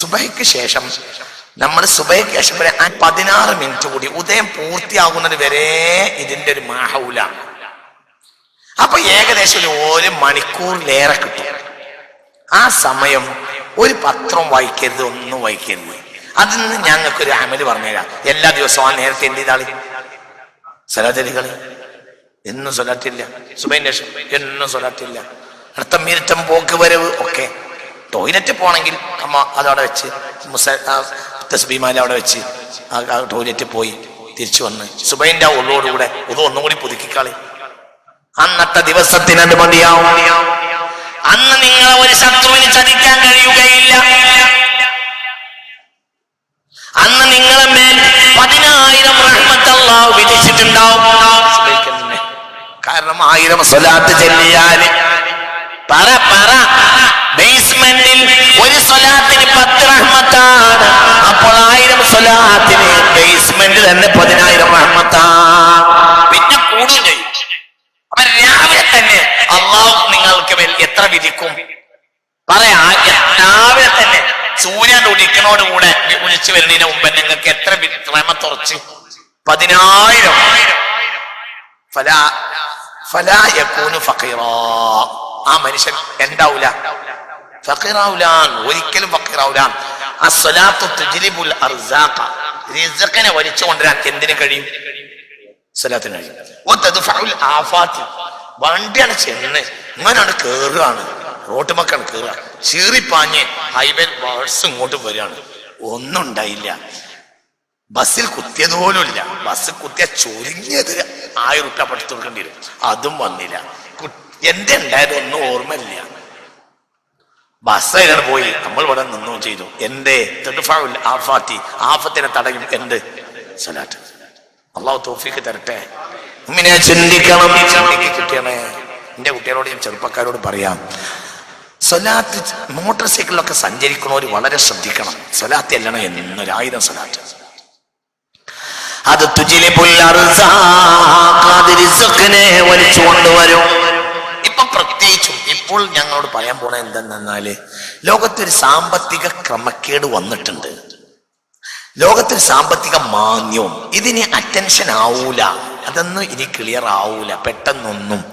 സുബൈക്ക് ശേഷം നമ്മൾ സുബൈക്ക് ശേഷം വരെ പതിനാറ് മിനിറ്റ് കൂടി ഉദയം പൂർത്തിയാകുന്നത് വരെ ഇതിന്റെ ഒരു മാഹൗലാണ് അപ്പൊ ഏകദേശം ഒരു ഒരു മണിക്കൂറിലേറെ കിട്ടും. ആ സമയം ഒരു പത്രം വായിക്കരുത് ഒന്നും വായിക്കരുത്. അതിൽ നിന്ന് ഞങ്ങൾക്ക് ഒരു അമൽ പറഞ്ഞുതരാം എല്ലാ ദിവസവും ആ നേരത്തെ എന്ത് ചെയ്താളി? സലാതലികൾ എന്നും സ്വലാറ്റില്ല സുബൈന്റെ എന്നും സ്വലാറ്റില്ല അടുത്ത മിനിറ്റം പോക്ക് വരവ് ഒക്കെ. ടോയ്ലറ്റ് പോകണമെങ്കിൽ അമ്മ അതവിടെ വെച്ച് മുസ അവിടെ വെച്ച് ആ ടോയ്ലറ്റ് പോയി തിരിച്ചു വന്ന്. സുബൈന്റെ ഉള്ളോടുകൂടെ ഇത് ഒന്നും കൂടി പുതുക്കിക്കളി. അന്നത്തെ ദിവസത്തിന് അത് മതിയാവും. അന്ന് നിങ്ങൾ ഒരു ശത്രുവിന് ചതിക്കാൻ കഴിയുകയില്ല. അന്ന് നിങ്ങളെ മേൽ പതിനായിരം റഹ്മത്തല്ലാഹു വിധിച്ചിട്ടുണ്ടാവും. കാരണം ആയിരം സ്വലാത്ത് ചെല്ലിയാൽ. പറ പറ. ബേസ്മെന്റിൽ ഒരു സ്വലാത്തിന് പത്ത് റഹ്മത്താണ്. അപ്പോൾ ആയിരം സ്വലാത്തിന് ബേസ്മെന്റ് തന്നെ പതിനായിരം റഹ്മത്താണ് പിന്നെ കൂടും ചെയ്യും അപ്പൊ രാവിലെ തന്നെ അള്ളാഹു നിങ്ങൾക്ക് എത്ര വിധിക്കും? പറയാ രാവിലെ തന്നെ സൂര്യൻ ഉദിക്കണോടുകൂടെ ഉദിച്ചു വരുന്നതിന് മുമ്പ് നിങ്ങൾക്ക് എത്ര റഹ്മത്തുറച്ച് പതിനായിരം. ഫലാ ഫലാ ആ മനുഷ്യൻ എന്താവൂല? ഫഖീറാവൂല ഒരിക്കലും റിസ്ഖിനെ വലിച്ചു കൊണ്ടുവരാൻ എന്തിനു കഴിയും? സ്വലാത്തിന് കഴിയും. വണ്ടിയാണ് ചെന്ന് ഇങ്ങനെയാണ് കേറുകയാണ്. റോട്ട് മക്കാണ് കേറുക. ചീറിപ്പാഞ്ഞ് ഹൈവേ ബസ് ഇങ്ങോട്ട് വരികയാണ്. ഒന്നും ഉണ്ടായില്ല. ബസ്സിൽ കുത്തിയത് ഇല്ല ബസ് കുത്തിയ ചൊരിഞ്ഞത് ആയിരം റുപ്യ പഠിച്ചു കൊടുക്കേണ്ടി വരും. അതും വന്നില്ല. എന്റെ ഉണ്ടായത് ഒന്നും ഓർമ്മയില്ല. ബസ് പോയി. നമ്മൾ ഇവിടെ നിന്നു ചെയ്തു. എന്റെ ആഫാത്തി ആഫത്തിനെ തടയും എന്ത് സലാറ്റ് അള്ളാഹു തോഫിക്ക് തരട്ടെ. ഇങ്ങനെ ചിന്തിക്കണം കുട്ടിയാണേ എന്റെ കുട്ടികളോട് ഞാൻ ചെറുപ്പക്കാരോട് പറയാം. സൊലാത്ത് മോട്ടോർ സൈക്കിളിലൊക്കെ സഞ്ചരിക്കുന്നവർ വളരെ ശ്രദ്ധിക്കണം. സൊലാത്ത് എല്ലണം എന്നൊരായിരം സൊലാറ്റ് അത് തുജിലെ റിസ്ഖിനെ വലിച്ചു കൊണ്ടുവരും ഇപ്പൊ പ്രത്യേകിച്ചും ഇപ്പോൾ ഞങ്ങളോട് പറയാൻ പോണ എന്തെന്നാൽ ലോകത്തൊരു സാമ്പത്തിക ക്രമക്കേട് വന്നിട്ടുണ്ട്. ലോകത്തൊരു സാമ്പത്തിക മാന്യവും ഇതിന് അറ്റൻഷൻ ആവൂല. അതൊന്നും ഇനി ക്ലിയർ ആവൂല. പെട്ടെന്നൊന്നും.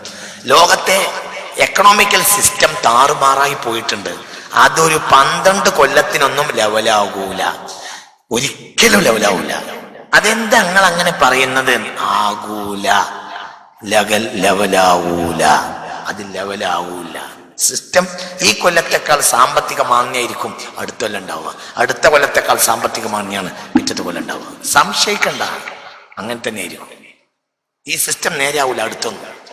ലോകത്തെ എക്കണോമിക്കൽ സിസ്റ്റം താറുമാറായി പോയിട്ടുണ്ട്. അതൊരു പന്ത്രണ്ട് കൊല്ലത്തിനൊന്നും ലെവലാകൂല ഒരിക്കലും ലെവലാവൂല അതെന്താ നിങ്ങൾ അങ്ങനെ പറയുന്നത്? ആകൂല. ലഗൽ ലെവലാവൂല അത് ലെവലാവൂല. സിസ്റ്റം ഈ കൊല്ലത്തെക്കാൾ സാമ്പത്തിക മാന്യായിരിക്കും അടുത്ത കൊല്ലം ഉണ്ടാവുക. അടുത്ത കൊല്ലത്തെക്കാൾ സാമ്പത്തിക മാന്യാണ് പിറ്റത്തെ കൊല്ലം ഉണ്ടാവുക. സംശയിക്കണ്ട. അങ്ങനെ തന്നെ ആയിരിക്കും ഈ സിസ്റ്റം നേരെയാവൂല അടുത്തൊന്നും.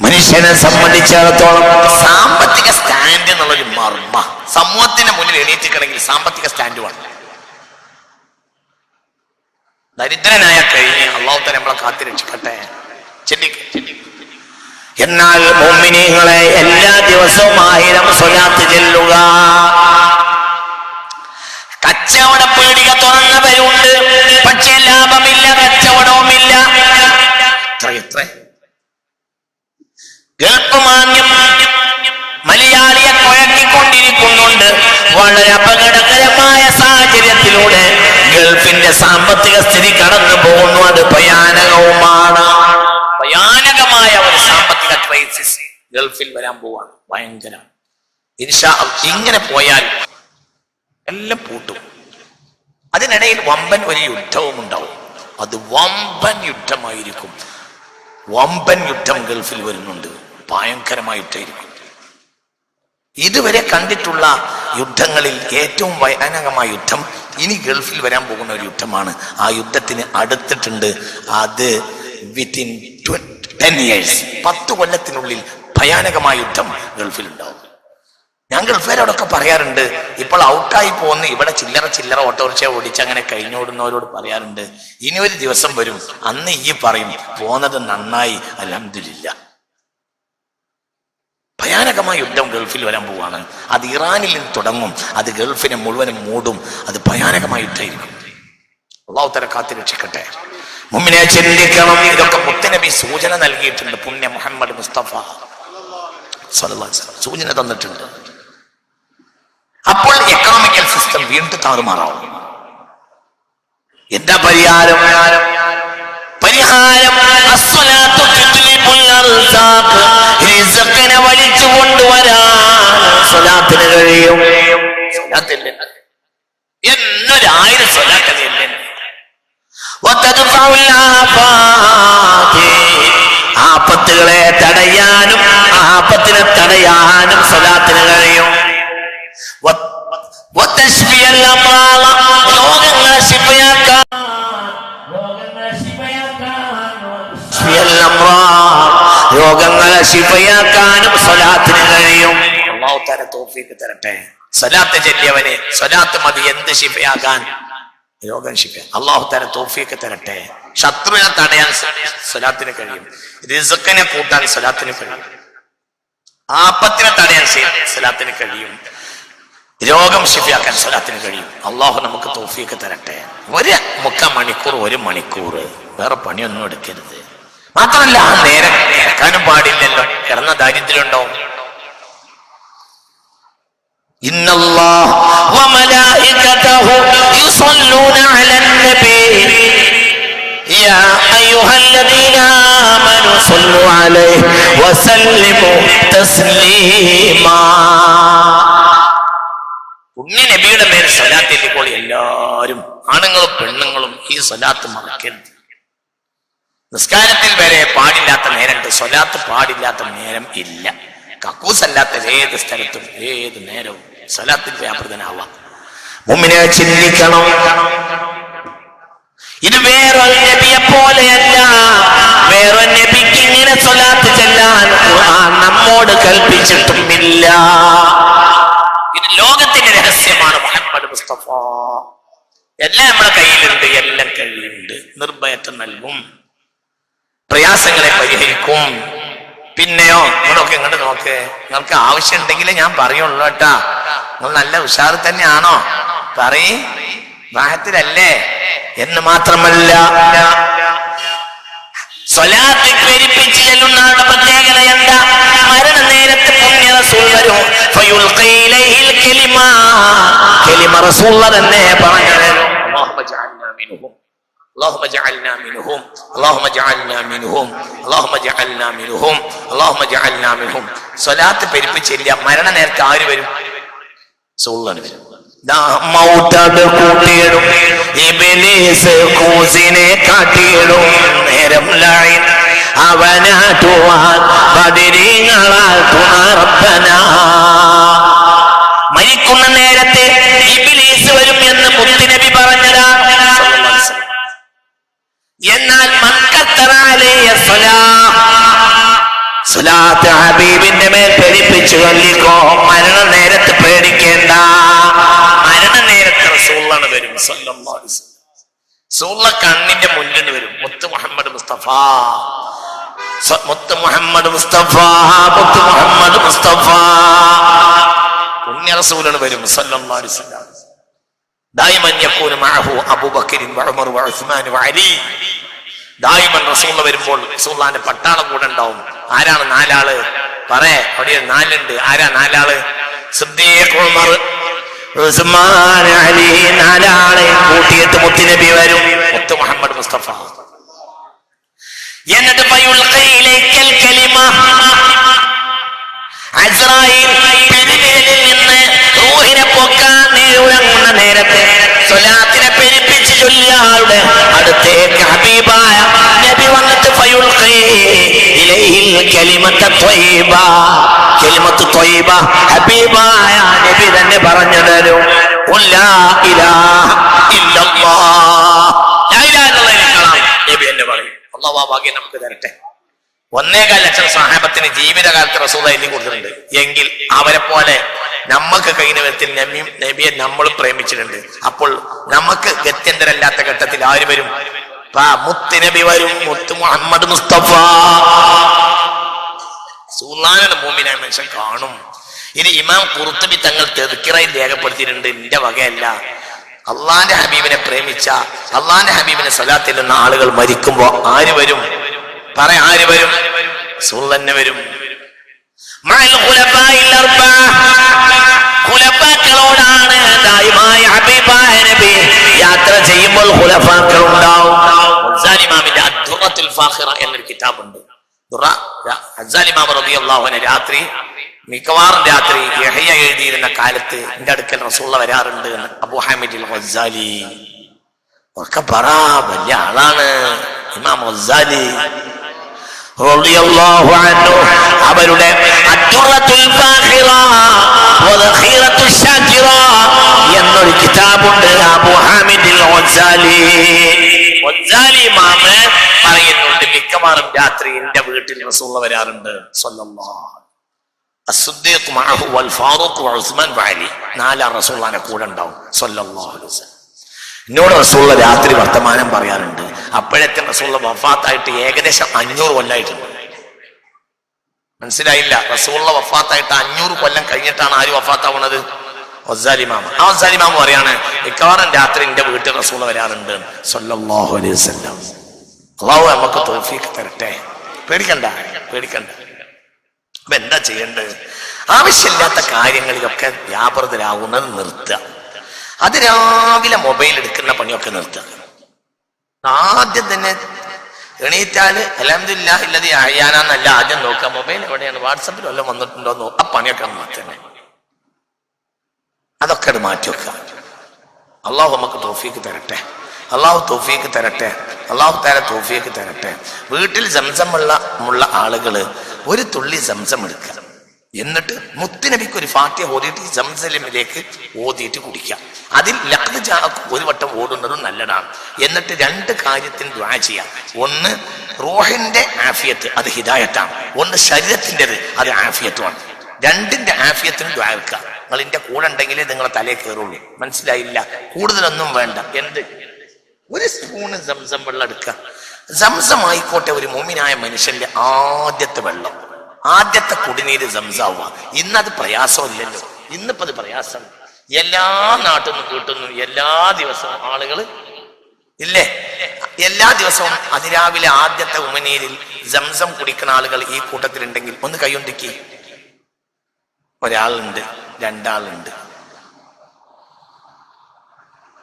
മനുഷ്യനെ സംബന്ധിച്ചിടത്തോളം സാമ്പത്തിക സ്റ്റാൻഡ് എന്നുള്ളൊരു മർമ്മ. സമൂഹത്തിന്റെ മുന്നിൽ എണീറ്റിക്കണമെങ്കിൽ സാമ്പത്തിക സ്റ്റാൻഡ് വേണം. ദരിദ്രനായ കഴിഞ്ഞ് അള്ളാഹു തന്നെ നമ്മളെ കാത്തി രക്ഷിക്കട്ടെ ചിന്തിക്ക് ചിന്തിക്ക്. എന്നാൽ മോമിനികളെ എല്ലാ ദിവസവും ആയിരം സ്വലാത്ത് ചെല്ലുക. കച്ചവട പീടിക തുറന്നവരുണ്ട്. പക്ഷേ ലാഭമില്ല കച്ചവടവുമില്ല. ഗൾഫ് മാന്യം മലയാളിയെ കുഴക്കിക്കൊണ്ടിരിക്കുന്നുണ്ട്. വളരെ അപകടകരമായ സാഹചര്യത്തിലൂടെ ഗൾഫിന്റെ സാമ്പത്തിക സ്ഥിതി കടന്നു പോകുന്നു അത് ഭയാനകവുമാണ് ഭയാനകമായ ഒരു സാമ്പത്തിക ക്രൈസിസ് ഗൾഫിൽ വരാൻ പോവാണ്. ഭയങ്കര. ഇങ്ങനെ പോയാൽ എല്ലാം പൂട്ടും. അതിനിടയിൽ വമ്പൻ ഒരു യുദ്ധവും ഉണ്ടാവും. അത് വമ്പൻ യുദ്ധമായിരിക്കും. വമ്പൻ യുദ്ധം ഗൾഫിൽ വരുന്നുണ്ട്. ഭയങ്കരമായിട്ടായിരിക്കും. ഇതുവരെ കണ്ടിട്ടുള്ള യുദ്ധങ്ങളിൽ ഏറ്റവും ഭയാനകമായ യുദ്ധം ഇനി ഗൾഫിൽ വരാൻ പോകുന്ന ഒരു യുദ്ധമാണ്. ആ യുദ്ധത്തിന് അടുത്തിട്ടുണ്ട്. അത് വിത്തിൻ ടെൻ ഇയേഴ്സ് പത്ത് കൊല്ലത്തിനുള്ളിൽ ഭയാനകമായ യുദ്ധം ഗൾഫിൽ ഉണ്ടാവും ഞാൻ ഗൾഫുകാരോടൊക്കെ പറയാറുണ്ട് ഇപ്പോൾ ഔട്ടായി പോകുന്ന ഇവിടെ ചില്ലറ ചില്ലറ ഓട്ടോറിക്ഷ ഓടിച്ച് അങ്ങനെ കഴിഞ്ഞോടുന്നവരോട് പറയാറുണ്ട് ഇനി ഒരു ദിവസം വരും അന്ന് ഈ പറയും പോന്നത് നന്നായി അലഹമില്ല ഭയാനകമായ യുദ്ധം ഗൾഫിൽ വരാൻ പോവാണ്. അത് ഇറാനിൽ നിന്ന് തുടങ്ങും അത് ഗൾഫിനെ മുഴുവനും മൂടും അത് ഭയാനകമായ യുദ്ധമായിരിക്കും. അള്ളാഹുത്തര കാത്തി രക്ഷിക്കട്ടെ. മുമ്പിനെ ചിന്തിക്കണം ഇതൊക്കെ മുത്തനബി സൂചന നൽകിയിട്ടുണ്ട് പുണ്യ മുഹമ്മദ് മുസ്തഫ. സല്ലല്ലാഹു തന്നിട്ടുണ്ട്. അപ്പോൾ എക്കണോമിക്കൽ സിസ്റ്റം വീണ്ടും താറുമാറാവും. എന്താ പരിഹാരം? പരിഹാരം വലിച്ചു കൊണ്ടുവരാത്തിന് കഴിയും. എന്നൊരായിരം. ആപത്തുകളെ തടയാനും ആപത്തിനെ തടയാനും സ്വലാത്തിന് കഴിയും. വതശ്ഫിയൽ അമ്രാള. രോഗങ്ങളെ ശിഫയാക്കാനും സ്വലാത്തിന് കഴിയും. അള്ളാഹു തല തോഫീക്ക് തരട്ടെ. സ്വലാത്ത് ചെല്ലിയവനെ സ്വലാത്ത് മതി എന്ത് ശിഫയാക്കാൻ? രോഗം ശിഫ അള്ളാഹു തല തോഫിക്ക് തരട്ടെ. ശത്രുവിനെ തടയാൻ സ്വലാത്തിന് കഴിയും. റിസുക്കിനെ കൂട്ടാൻ സ്വലാത്തിന് കഴിയും. ആപത്തിനെ തടയാൻ സ്വലാത്തിന് കഴിയും. രോഗം ഷിഫിയാക്കാൻ സ്വലാത്തിന് കഴിയും. അള്ളാഹു നമുക്ക് തോഫിയൊക്കെ തരട്ടെ. ഒരു മുക്ക മണിക്കൂർ ഒരു മണിക്കൂർ. വേറെ പണിയൊന്നും എടുക്കരുത്. മാത്രമല്ല ആ നേരം കേൾക്കാനും പാടില്ലല്ലോ. കിടന്ന ദാരിദ്ര്യമുണ്ടോ? ഉണ്ടാവും ഇന്നല്ലാഹു യുസല്ലൂ أيها الذين آمنوا صلوا عليه وسلموا تسليما പുണ്യ നബിയുടെ മേൽ സ്വലാത്ത് എല്ലിപ്പോൾ എല്ലാവരും ആണുങ്ങളും പെണ്ണുങ്ങളും ഈ സ്വലാത്ത് മറക്കരുത് നിസ്കാരത്തിൽ വരെ പാടില്ലാത്ത നേരമുണ്ട് സ്വലാത്ത് പാടില്ലാത്ത നേരം ഇല്ല കക്കൂസല്ലാത്ത ഏത് സ്ഥലത്തും ഏത് നേരവും സ്വലാത്തിൽ വ്യാപൃതനാവാം മുമ്മിനെ ചിന്തിക്കണം ഇത് വേറൊരു നബിയെ പോലെയല്ല. വേറൊരു നബിക്ക് ഇങ്ങനെ സ്വലാത്ത് ചെല്ലാൻ നമ്മോട് കൽപ്പിച്ചിട്ടുമില്ല. ഇത് ലോകത്തിന്റെ രഹസ്യമാണ് മുഹമ്മദ് മുസ്തഫ. എല്ലാം നമ്മുടെ കയ്യിലുണ്ട് എല്ലാം കയ്യിലുണ്ട്. നിർഭയത്വം നൽകും. പ്രയാസങ്ങളെ പരിഹരിക്കും. പിന്നെയോ നിങ്ങളൊക്കെ ഇങ്ങോട്ട് നോക്ക്. നിങ്ങൾക്ക് ആവശ്യം ഉണ്ടെങ്കിൽ ഞാൻ പറയുള്ളൂ കേട്ടാ. നിങ്ങൾ നല്ല ഉഷാറ് തന്നെയാണോ? പറയ്. പ്രായത്തിലല്ലേ എന്ന് മാത്രമല്ല സ്വലാത്ത് പെരിപ്പിച്ച് ചെല്ലുന്നവരുടെ പ്രത്യേകത എന്താ മരണ നേരത്ത് പുണ്യ റസൂൽ വരും ഫയുൽഖി ഇലൈഹിൽ കലിമ കലിമ റസൂൽ തന്നെ പറഞ്ഞു തരും അല്ലാഹുമ്മ ജഅൽനാ മിൻഹും اللهم اجعلنا منهم اللهم اجعلنا منهم اللهم اجعلنا منهم اللهم اجعلنا منهم സ്വലാത്ത് പെരുപ്പിച്ചില്ല മരണ നേരത്തെ ആര് വരും സൂള്ളാണ് വരും കൂസിനെ നേരം മരിക്കുന്ന നേരത്തെ വരും എന്ന് മുത്തുനബി പറഞ്ഞതാണ് എന്നാൽ ഹബീബിന്റെ മേൽ പെരിപ്പിച്ചു കൊല്ലിക്കോ. റസൂള്ള കണ്ണിന്റെ മുന്നിൽ വരും. മുത്ത് മുഹമ്മദ് മുസ്തഫ. മുത്ത് മുഹമ്മദ് മുസ്തഫ മുത്ത് മുഹമ്മദ് മുസ്തഫ. പുണ്യ റസൂലാണ് വരും. സല്ലല്ലാഹു അലൈഹി വസല്ലം. ദായിമൻ യക്കൂന മഅഹു അബൂബക്കറിൻ വഉമർ വഉസ്മാൻ വഅലി ദായിമൻ റസൂൽ വരുമ്പോൾ റസൂലുള്ളാഹിന്റെ പട്ടാളം കൂടെ ഉണ്ടാവും. ആരാണ് നാലാൾ? പറേ അവിടെ നാലുണ്ട്. ആരാ നാലാൾ? സിദ്ദീഖ് ഉമർ ഉസ്മാൻ അലി കൂട്ടിയിട്ട് മുത്തുനബി വരും. മുത്ത് മുഹമ്മദ് മുസ്തഫ. എന്നിട്ട് നിന്ന് റൂഹിനെ നേരത്തെ സ്വലാത്തിനെ ഹബീബായ നബി വന്നിട്ട് ഹബീബായ നബി പറഞ്ഞു തരും ഭാഗ്യം നമുക്ക് തരട്ടെ. ഒന്നേകാൽ ലക്ഷം സഹാബത്തിന് ജീവിതകാലത്ത് റസൂല എഴുതി കൊടുത്തിട്ടുണ്ട്. എങ്കിൽ അവരെ പോലെ നമുക്ക് കഴിഞ്ഞ വിധത്തിൽ നബിയും നബിയെ നമ്മളും പ്രേമിച്ചിട്ടുണ്ട്. അപ്പോൾ നമുക്ക് ഗത്യന്തരല്ലാത്ത ഘട്ടത്തിൽ ആര് വരും? പാ, മുത്ത് നബി വരും. മുത്ത് മുഹമ്മദ് മുസ്തഫ. സുൽത്താനാണ് ഭൂമിനെ മനുഷ്യൻ കാണും. ഇനി ഇമാം കുറുത്തബി തങ്ങൾ തെറുക്കിറയിൽ രേഖപ്പെടുത്തിയിട്ടുണ്ട് എന്റെ വകയല്ല. അള്ളാന്റെ ഹബീബിനെ പ്രേമിച്ച അള്ളാന്റെ ഹബീബിനെ സ്വലാത്തിൽ നിന്ന് ആളുകൾ മരിക്കുമ്പോ ആര് വരും? പറ ആര് വരും? റസൂൽ തന്നെ വരും. ാണ് യാത്ര ഖുലഫാക്കൾ ഉണ്ടാവും എന്നൊരു കിതാബുണ്ട്. രാത്രി മിക്കവാറും രാത്രി യഹയ എഴുതിയിരുന്ന കാലത്ത് എന്റെ അടുക്കൽ റസൂള്ള വരാറുണ്ട് എന്ന്. അബൂ ഹാമിദ് ഗസാലി ഒക്കെ പറ വലിയ ആളാണ്. ഇമാം അൻഹു അവരുടെ എന്നൊരു കിതാബുണ്ട് പറയുന്നുണ്ട് മിക്കവാറും രാത്രി എന്റെ വീട്ടിൽ റസൂള്ള വരാറുണ്ട്. സ്വല്ലല്ലാഹു മഅഹു വൽ ഉണ്ടാവും. സ്വല്ലല്ലാഹു അലൈഹി വസല്ലം. എന്നോട് റസൂള്ള രാത്രി വർത്തമാനം പറയാറുണ്ട് അപ്പോഴത്തെ റസൂള്ള വഫാത്തായിട്ട് ഏകദേശം അഞ്ഞൂറ് കൊല്ലായിട്ടുണ്ട്. മനസ്സിലായില്ല? റസൂള്ള വഫാത്തായിട്ട് അഞ്ഞൂറ് കൊല്ലം കഴിഞ്ഞിട്ടാണ് ആര് വഫാത്താവുന്നത് ഒസാലിമാമ ആ ഒസാലിമാമ പറയാണ് മിക്കവാറും രാത്രി എന്റെ വീട്ടിൽ റസൂള്ള വരാറുണ്ട്. സല്ലല്ലാഹു അലൈഹി അള്ളാഹു നമുക്ക് തോഫീക്ക് തരട്ടെ. പേടിക്കണ്ട. പേടിക്കണ്ട. അപ്പൊ എന്താ ചെയ്യേണ്ടത്? ആവശ്യമില്ലാത്ത കാര്യങ്ങളിലൊക്കെ വ്യാപൃതരാകുന്നത് നിർത്തുക. അത് രാവിലെ മൊബൈൽ എടുക്കുന്ന പണിയൊക്കെ നിർത്തുക. ആദ്യം തന്നെ എണീറ്റാൽ അലഹമില്ല ഇല്ലത് അയ്യാനാന്നല്ല ആദ്യം നോക്കുക. മൊബൈൽ എവിടെയാണ്? വാട്സപ്പിൽ വല്ലതും വന്നിട്ടുണ്ടോ എന്ന് ആ പണിയൊക്കെ മാറ്റണേ. അതൊക്കെ അത് മാറ്റി വെക്കുക. അള്ളാഹു നമുക്ക് തോഫിക്ക് തരട്ടെ. അള്ളാഹു തോഫിക്ക് തരട്ടെ. അള്ളാഹു താര തോഫീക്ക് തരട്ടെ. വീട്ടിൽ സംസമുള്ള ഉള്ള ആളുകൾ ഒരു തുള്ളി സംസം എടുക്കുക. എന്നിട്ട് മുത്തുനബിക്ക് ഒരു ഫാത്തിയ ഓതിയിട്ട് ഈ സംസലിമിലേക്ക് ഓതിയിട്ട് കുടിക്കാം അതിൽ ലഹദ് ജാഅക്ക് ഒരു വട്ടം ഓടുന്നതും നല്ലതാണ്. എന്നിട്ട് രണ്ട് കാര്യത്തിന് ദ്വാ ചെയ്യാം ഒന്ന് റോഹിന്റെ ആഫിയത്ത് അത് ഹിദായത്താണ്. ഒന്ന് ശരീരത്തിന്റെത് അത് ആഫിയത്തുമാണ്. രണ്ടിന്റെ ആഫിയത്തിന് ദ്വാ വെക്കുക. നിങ്ങൾ എന്റെ കൂടെ ഉണ്ടെങ്കിലേ നിങ്ങളെ തലേ കയറുള്ളൂ. മനസ്സിലായില്ല? കൂടുതലൊന്നും വേണ്ട. എന്ത്? ഒരു സ്പൂണ് സംസം വെള്ളം എടുക്കുക. ആയിക്കോട്ടെ ഒരു മോമിനായ മനുഷ്യന്റെ ആദ്യത്തെ വെള്ളം. ആദ്യത്തെ കുടിനീര് സംസാവുക. ഇന്നത് പ്രയാസമില്ലല്ലോ. ഇന്നിപ്പോ അത് പ്രയാസം. എല്ലാ നാട്ടിൽ നിന്നും കിട്ടുന്നു എല്ലാ ദിവസവും ആളുകൾ ഇല്ലേ? എല്ലാ ദിവസവും അതിരാവിലെ ആദ്യത്തെ ഉമനീരിൽ സംസം കുടിക്കുന്ന ആളുകൾ ഈ കൂട്ടത്തിലുണ്ടെങ്കിൽ ഒന്ന് കൈയൊണ്ടിക്ക് ഒരാളുണ്ട് രണ്ടാളുണ്ട്.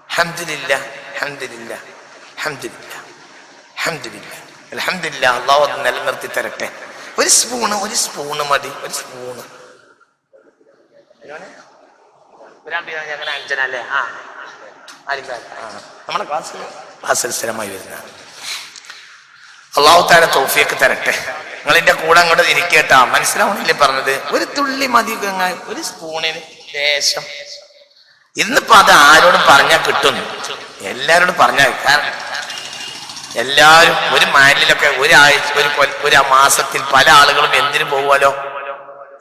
ഹന്തിലില്ല ഹന്തിലില്ല ഹംദിലില്ല ഹംദിലില്ല അലഹമില്ല അള്ളാഹു അത് നിലനിർത്തി തരട്ടെ. ഒരു സ്പൂണ് ഒരു സ്പൂണ് മതി ഒരു സ്പൂണ്. അഞ്ചനല്ലേ ആ നമ്മുടെ ക്ലാസ്സിൽ ക്ലാസ്സിൽ സ്ഥിരമായി വരുന്ന അള്ളാഹു താര തോഫിയൊക്കെ തരട്ടെ. നിങ്ങൾ എന്റെ കൂടെ അങ്ങോട്ട് ഇരിക്കട്ടാ. മനസ്സിലാവണില്ലേ പറഞ്ഞത്? ഒരു തുള്ളി മതി ഒരു സ്പൂണിന് ശേഷം. ഇന്നിപ്പോ അത് ആരോടും പറഞ്ഞാൽ കിട്ടുന്നു എല്ലാരോടും പറഞ്ഞാൽ കാരണം എല്ലാവരും ഒരു മാനിലൊക്കെ ഒരാഴ്ച ഒരു ഒരു മാസത്തിൽ പല ആളുകളും എന്തിനു പോവാലോ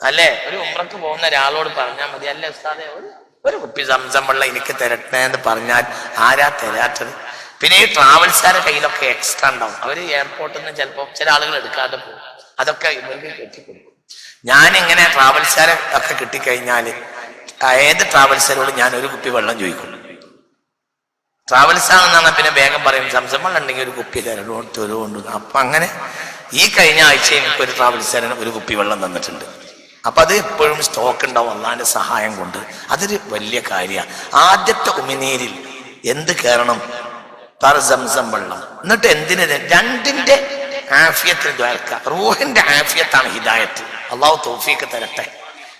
അല്ലേ? ഒരു ഉമ്രക്ക് പോകുന്ന ഒരാളോട് പറഞ്ഞാൽ മതി. അല്ലേ ഉസ്താദെ? ഒരു കുപ്പി സംസം വെള്ളം എനിക്ക് തരട്ടെ എന്ന് പറഞ്ഞാൽ ആരാ തരാത്തത്? പിന്നെ ഈ ട്രാവൽസുകാരുടെ കയ്യിലൊക്കെ എക്സ്ട്രാ ഉണ്ടാവും. അവർ എയർപോർട്ടിൽ നിന്ന് ചിലപ്പോൾ ചില ആളുകൾ എടുക്കാതെ പോകും. അതൊക്കെ ഇവർക്ക് കെട്ടിക്കൊടുക്കും. ഞാൻ ഇങ്ങനെ ട്രാവൽസുകാരെ ഒക്കെ കിട്ടിക്കഴിഞ്ഞാൽ ആ ഏത് ട്രാവൽസുകാരോട് ഞാൻ ഒരു കുപ്പി വെള്ളം ചോദിക്കും. ട്രാവൽസ് ആണെന്നാണ് പിന്നെ വേഗം പറയും സംസം വെള്ളമുണ്ടെങ്കിൽ ഒരു കുപ്പി തരണം തരുമുണ്ട് അപ്പൊ അങ്ങനെ ഈ കഴിഞ്ഞ ആഴ്ച എനിക്ക് ഒരു ട്രാവൽസുകാരൻ ഒരു കുപ്പി വെള്ളം തന്നിട്ടുണ്ട്. അപ്പൊ അത് എപ്പോഴും സ്റ്റോക്ക് ഉണ്ടാവും അള്ളാന്റെ സഹായം കൊണ്ട്. അതൊരു വലിയ കാര്യമാണ് ആദ്യത്തെ ഉമിനീരിൽ എന്ത് കയറണം? പറ സംസം വെള്ളം. എന്നിട്ട് എന്തിന് രണ്ടിന്റെ ആഫിയത്തിന് ദ്വാരക്ക. റൂഹിന്റെ ആഫിയത്താണ് ഹിദായത്ത്. അള്ളാഹു തോഫീക്ക് തരട്ടെ.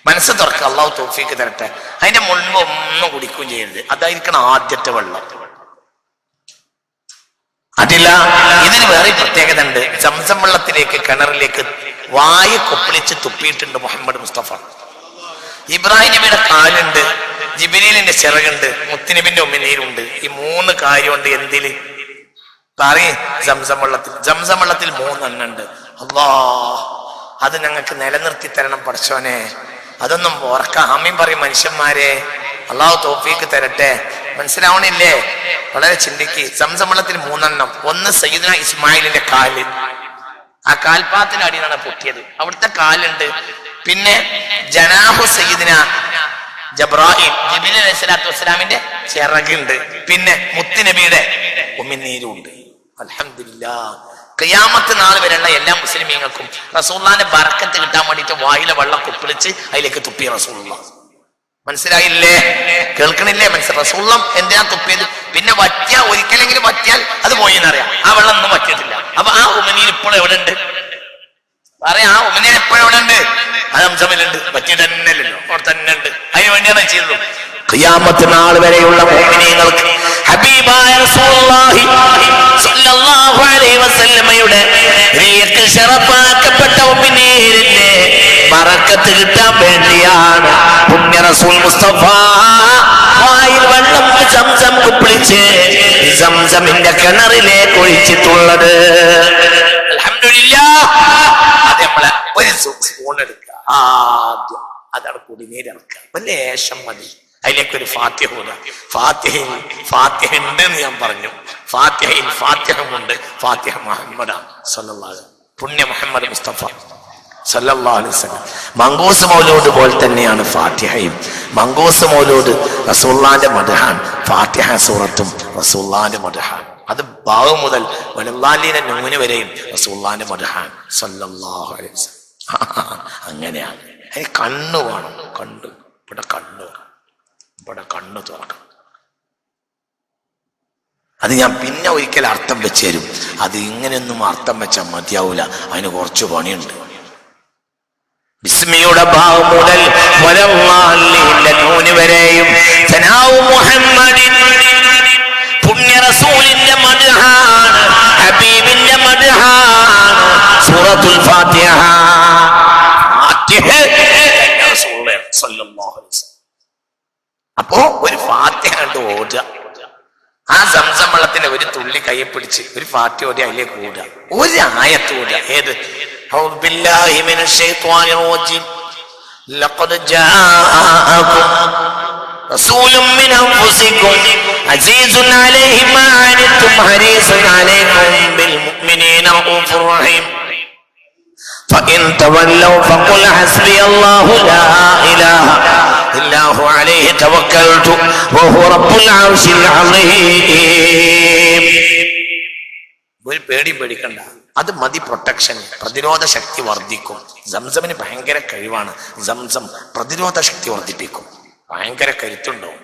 മനസ്സ് തുറക്കുക അള്ളാഹു തോഫീക്ക് തരട്ടെ. അതിന്റെ മുൻപ് ഒന്നും കുടിക്കുകയും ചെയ്യരുത്. അതായിരിക്കണം ആദ്യത്തെ വെള്ളം. അതില്ല. ഇതിന് വേറെ പ്രത്യേകത ഉണ്ട്. സംസം വെള്ളത്തിലേക്ക് കിണറിലേക്ക് വായു കൊപ്പിളിച്ച് തുപ്പിയിട്ടുണ്ട് മുഹമ്മദ് മുസ്തഫ. ഇബ്രാഹിം നബിയുടെ കാലുണ്ട് ജിബിലീലിന്റെ ചിറകുണ്ട് മുത്തുനബിന്റെ ഉമ്മിനീരുണ്ട്. ഈ മൂന്ന് കാര്യമുണ്ട് എന്തിൽ? പറയേ ജംസം വെള്ളത്തിൽ. ജംസം വെള്ളത്തിൽ മൂന്നെണ്ണുണ്ട്. അള്ളാ അത് ഞങ്ങൾക്ക് നിലനിർത്തി തരണം പഠിച്ചോനെ അതൊന്നും ഉറക്ക ആമീൻ പറയും മനുഷ്യന്മാരെ. അള്ളാഹു തോഫീക്ക് തരട്ടെ. മനസ്സിലാവണില്ലേ? വളരെ ചിന്തിക്ക്. സംസം വെള്ളത്തിൽ മൂന്നെണ്ണം. ഒന്ന് സയ്യിദ്ന ഇസ്മായിലിന്റെ കാൽ. ആ കാൽപാത്തിന് അടിയിലാണ് പൊട്ടിയത്. അവിടുത്തെ കാലുണ്ട്. പിന്നെ ജനാഹു സയ്യിദിന ജബ്രാഹിം. ജിബിലി അലൈഹി വസ്സലാമിന്റെ ചിറകുണ്ട്. പിന്നെ മുത്തുനബിയുടെ ഉമിനീരുണ്ട്. അൽഹംദുലില്ലാ ഖിയാമത്ത് നാൾ വരെയുള്ള എല്ലാ മുസ്ലിമീങ്ങൾക്കും. റസൂള്ളാന്റെ ബറക്കത്ത് കിട്ടാൻ വേണ്ടിയിട്ട് വായിലെ വെള്ളം കുപ്പിളിച്ച് അതിലേക്ക് തുപ്പി റസൂള്ള മനസ്സിലായില്ലേ? കേൾക്കണില്ലേ? മനസ്സിലായി റസൂള്ളം എന്തിനാ തുപ്പിയത്? പിന്നെ വറ്റിയ ഒരിക്കലെങ്കിലും വറ്റിയാൽ അത് പോയി എന്നറിയാം ആ വെള്ളം ഒന്നും വറ്റിയിട്ടില്ല അപ്പൊ ആ ഉമനീൽ ഇപ്പോൾ എവിടെ ഉണ്ട് പറയാം ആ ഉമനീൽ എപ്പോഴും എവിടെ ഉണ്ട് അത് അംശമില്ലുണ്ട്. വറ്റിയിട്ട് തന്നെ അല്ലല്ലോ അവിടെ തന്നെ ഉണ്ട് അതിന് വേണ്ടിയാണ് ചെയ്തത്. ഖിയാമത്ത് നാൾ വരെയുള്ള മോമിനീങ്ങൾക്ക് ഹബീബായ റസൂലുള്ളാഹി സ്വല്ലല്ലാഹു അലൈഹി വസല്ലമയുടെ റിയക്ക് ശറഫാക്കപ്പെട്ട ഉമ്മിനീരിന്റെ ബറക്കത്ത് കിട്ടാൻ വേണ്ടിയാണ് പുണ്യ റസൂൽ മുസ്തഫ. വായിൽ വെള്ളം സംസം കുപ്പിളിച്ച് സംസമിന്റെ കിണറിലേക്ക് ഒഴിച്ചിട്ടുള്ളത്. അൽഹംദുലില്ലാ അത് നമ്മളെ ഒരു സ്പൂൺ എടുക്കുക. ആദ്യം അതാണ് കുടിനീരിറക്കുക അപ്പൊ ലേശം മതി. അതിലേക്ക് ഒരു ഫാത്യഹ ഊതുക. ഫാത്യഹ ഉണ്ടെന്ന് ഞാൻ പറഞ്ഞു. ഫാത്യഹയിൽ ഫാത്തിഹമുണ്ട്. ഫാത്യഹ മുഹമ്മദാണ് സല്ലല്ലാഹു പുണ്യ മുഹമ്മദ് മുസ്തഫ മങ്കൂസ് മൗലൂദ് പോലെ തന്നെയാണ് ഫാത്തിഹയും. മങ്കൂസ് മൗലോട് റസൂള്ളാന്റെ മദഹാൻ. ഫാത്തിഹ സൂറത്തും റസൂള്ളാന്റെ മദഹാൻ. അത് ബാവ് മുതൽ വലല്ലാലിനെ നൂന് വരെയും റസൂള്ളാന്റെ മദഹാൻ. സല്ലല്ലാഹു അലൈഹി അങ്ങനെയാണ്. അതിന് കണ്ണു വേണം. കണ്ണു. ഇവിടെ കണ്ണു വേണം. ഇവിടെ കണ്ണു തുറക്കണം അത് ഞാൻ പിന്നെ ഒരിക്കൽ അർത്ഥം വെച്ച് തരും. അത് ഇങ്ങനെയൊന്നും അർത്ഥം വെച്ചാൽ മതിയാവൂല. അതിന് കുറച്ച് പണിയുണ്ട്. ബിസ്മിയുടെ ഭാവം മുതൽ വരെയും ഓടുക ആ സംസം വെള്ളത്തിന്റെ ഒരു തുള്ളി കയ്യെ പിടിച്ച് ഒരു ഫാത്തി ഓടി അതിലേക്ക് ഓടുക ഒരു ആയത്ത് ഓടുക ഏത് أعوذ بالله من الشيطان الرجيم لقد جاءكم رسول من أنفسكم عزيز عليه ما عنتم حريص عليكم بالمؤمنين رؤوف رحيم فإن تولوا فقل حسبي الله لا توكلت وهو رب العرش العظيم ഒരു പേടിയും പേടിക്കണ്ട അത് മതി പ്രൊട്ടക്ഷൻ പ്രതിരോധ ശക്തി വർദ്ധിക്കും സംസമിന് ഭയങ്കര കഴിവാണ് സംസം പ്രതിരോധ ശക്തി വർദ്ധിപ്പിക്കും ഭയങ്കര കരുത്തുണ്ടാവും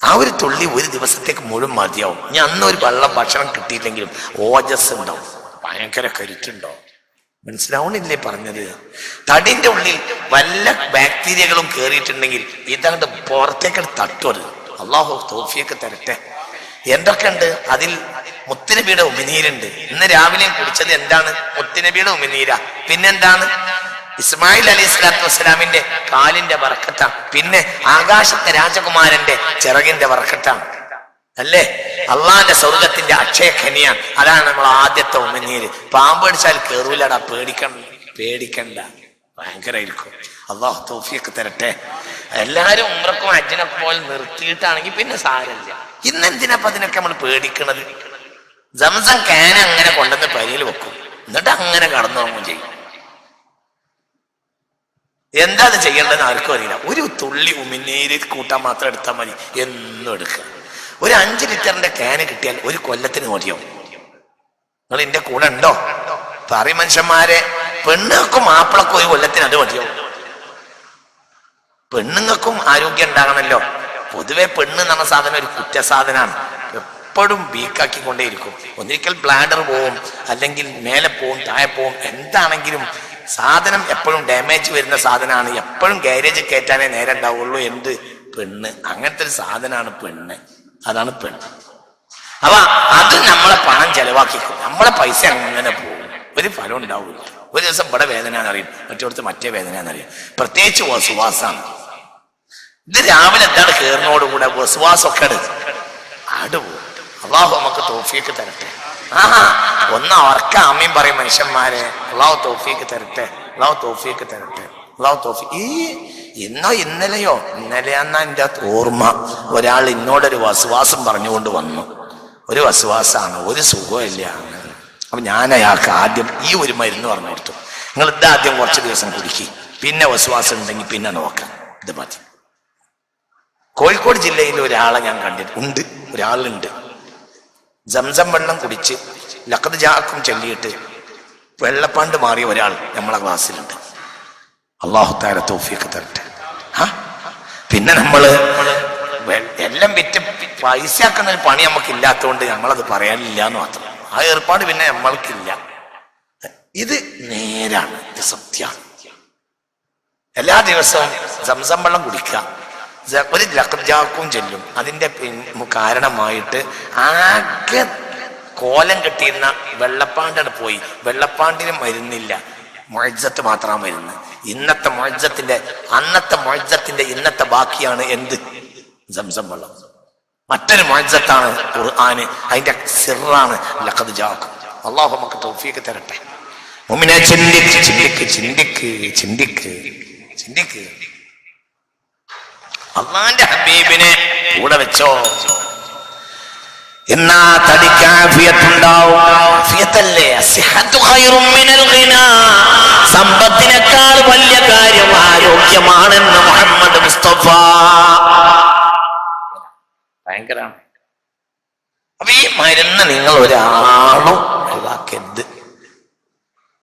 ആ ഒരു തുള്ളി ഒരു ദിവസത്തേക്ക് മുഴുവൻ മതിയാവും ഇനി അന്ന് ഒരു വെള്ളം ഭക്ഷണം കിട്ടിയില്ലെങ്കിലും ഓജസ് ഉണ്ടാവും ഭയങ്കര കരുത്തുണ്ടാവും മനസ്സിലാവണില്ലേ പറഞ്ഞത്? തടിന്റെ ഉള്ളിൽ വല്ല ബാക്ടീരിയകളും കയറിയിട്ടുണ്ടെങ്കിൽ ഇതങ്ങോട്ട് പുറത്തേക്ക് തട്ടുവരുത്. അള്ളാഹു തോഫിയൊക്കെ തരട്ടെ. എന്തൊക്കെ ഉണ്ട്? അതിൽ മുത്തുനബിയുടെ ഉമിനീരുണ്ട്. ഇന്ന് രാവിലെ കുടിച്ചത് എന്താണ്? മുത്തുനബിയുടെ ഉമിനീര. പിന്നെന്താണ്? ഇസ്മായിൽ അലി സ്വലാത്തു വസ്സലാമിന്റെ കാലിന്റെ വറക്കത്താണ് പിന്നെ ആകാശത്തെ രാജകുമാരന്റെ ചിറകിന്റെ വറക്കത്താണ് അല്ലേ? അള്ളാന്റെ സ്വർഗത്തിന്റെ അക്ഷയ ഖനിയാണ് അതാണ് നമ്മൾ ആദ്യത്തെ ഉമനീര് പാമ്പ് അടിച്ചാൽ കേറൂലടാ പേടിക്കണ്ട. പേടിക്കണ്ട. ഭയങ്കരമായിരിക്കും അള്ളാഹു തോഫിയൊക്കെ തരട്ടെ. എല്ലാരും ഉമ്രക്കും അജ്ജിനൊക്കെ പോലെ നിർത്തിയിട്ടാണെങ്കിൽ പിന്നെ സാരമില്ല. ഇന്ന് എന്തിനപ്പ അതിനൊക്കെ നമ്മൾ പേടിക്കണത്? ജംസം കാന അങ്ങനെ കൊണ്ടുവന്ന് പരിയിൽ വെക്കും. എന്നിട്ട് അങ്ങനെ കടന്നു പോകുകയും ചെയ്യും. എന്താ അത് ചെയ്യേണ്ടതെന്ന് ആർക്കും അറിയില്ല. ഒരു തുള്ളി ഉമിനീര് കൂട്ടാൻ മാത്രം എടുത്താൽ മതി. എന്നും എടുക്കുക. ഒരു അഞ്ച് ലിറ്ററിന്റെ ക്യാന് കിട്ടിയാൽ ഒരു കൊല്ലത്തിന് മതിയാവും നിങ്ങൾ എന്റെ കൂടെ ഉണ്ടോ? പറയും മനുഷ്യന്മാരെ പെണ്ണുങ്ങൾക്കും മാപ്പിളക്കും ഒരു കൊല്ലത്തിന് അത് മതിയാവും പെണ്ണുങ്ങൾക്കും ആരോഗ്യം ഉണ്ടാകണമല്ലോ പൊതുവെ പെണ്ണ് എന്ന് സാധനം ഒരു കുറ്റ സാധനമാണ് എപ്പോഴും വീക്കാക്കിക്കൊണ്ടേയിരിക്കും ഒന്നിക്കൽ ബ്ലാഡർ പോവും അല്ലെങ്കിൽ മേലെ പോവും താഴെ പോവും എന്താണെങ്കിലും സാധനം എപ്പോഴും ഡാമേജ് വരുന്ന സാധനമാണ്. എപ്പോഴും ഗാരേജ് കയറ്റാനേ നേരെ ഉണ്ടാവുള്ളൂ. എന്ത്? പെണ്ണ്. അങ്ങനത്തെ ഒരു സാധനമാണ് പെണ്ണ്. അതാണ് പെണ് അപ്പൊ അത് നമ്മളെ പണം ചെലവാക്കിക്കും. നമ്മളെ പൈസ അങ്ങനെ പോകും? ഒരു ഫലം ഉണ്ടാവില്ല. ഒരു ദിവസം ഇവിടെ വേദന എന്നറിയും മറ്റോടത്ത് മറ്റേ വേദന എന്നറിയും പ്രത്യേകിച്ച് വസുവാസാണ് ഇത് രാവിലെ എന്താണ് കയറിനോടുകൂടെ വസുവാസൊക്കെ എടുത്ത് ആട്. പോകും അള്ളാഹു നമുക്ക് തോഫിയൊക്കെ തരട്ടെ. ആഹാ ഒന്ന് അവർക്ക് അമ്മയും പറയും മനുഷ്യന്മാരെ അള്ളാഹു തോഫിയൊക്കെ തരട്ടെ അള്ളാഹു തോഫിയൊക്കെ തരട്ടെ അള്ളാഹു തോഫി ഈ ഇന്നോ ഇന്നലെയോ? ഇന്നലെയാന്നാ എന്റെ ഓർമ്മ. ഒരാൾ ഇന്നോടൊരു വസുവാസം പറഞ്ഞുകൊണ്ട് വന്നു. ഒരു വസുവാസാണ് ഒരു സുഖമില്ല അപ്പൊ ഞാൻ അയാൾക്ക് ആദ്യം ഈ ഒരു മരുന്ന് പറഞ്ഞു കൊടുത്തു. നിങ്ങൾ ഇതാദ്യം കുറച്ച് ദിവസം കുടിക്കി. പിന്നെ വസുവാസം ഉണ്ടെങ്കിൽ പിന്നെ നോക്കാം. ഇത് മതി. കോഴിക്കോട് ജില്ലയിൽ ഒരാളെ ഞാൻ കണ്ടിട്ട് ഉണ്ട്. ഒരാളുണ്ട്. ജംസം വെള്ളം കുടിച്ച് ലക്കത് ജാക്കും ചൊല്ലിയിട്ട് വെള്ളപ്പാണ്ട് മാറിയ ഒരാൾ നമ്മളെ ക്ലാസ്സിലുണ്ട്. അള്ളാഹു താര തോഫിയൊക്കെ തരട്ടെ. പിന്നെ നമ്മൾ എല്ലാം വിറ്റ് പൈസ ആക്കുന്ന പണി നമുക്ക് ഇല്ലാത്തതുകൊണ്ട് നമ്മളത് പറയാനില്ല എന്ന് മാത്രം. ആ ഏർപ്പാട് പിന്നെ നമ്മൾക്കില്ല. ഇത് നേരാണ് ഇത് സത്യമാണ് എല്ലാ ദിവസവും സംസം വെള്ളം കുടിക്കുക. ഒരു ലക്കജാക്കും ചെല്ലും. അതിന്റെ കാരണമായിട്ട് ആകെ കോലം കെട്ടിയിരുന്ന വെള്ളപ്പാണ്ടാണ് പോയി. വെള്ളപ്പാണ്ടിന് മരുന്നില്ല. മൊഴജത്ത് മാത്രമാണ് മരുന്ന്. ഇന്നത്തെ മോജത്തിന്റെ അന്നത്തെ മോജത്തിന്റെ ഇന്നത്തെ ബാക്കിയാണ് എന്ത്? സംസം വെള്ളം. മറ്റൊരു മോജത്താണ് ഖുർആാന്. അതിന്റെ സിറാണ് ലഖദ് ജാക്ക് അള്ളാഹു നമുക്ക് തൗഫീക്ക് തരട്ടെ. മുമിനെ ചിന്തിക്ക് ചിന്തിക്ക് ചിന്തിക്ക് ചിന്തിക്ക് ചിന്തിക്ക്. അള്ളാന്റെ ഹബീബിനെ കൂടെ വെച്ചോ. എന്നാ തടിക്ക് ആഫിയത്തുണ്ടാവും സമ്പത്തിനേക്കാൾ വലിയ കാര്യം ആരോഗ്യമാണെന്ന് മുഹമ്മദ് മുസ്തഫ. ഭയങ്കരമാണ് അപ്പൊ ഈ മരുന്ന് നിങ്ങൾ ഒരാളും ഒഴിവാക്കരുത്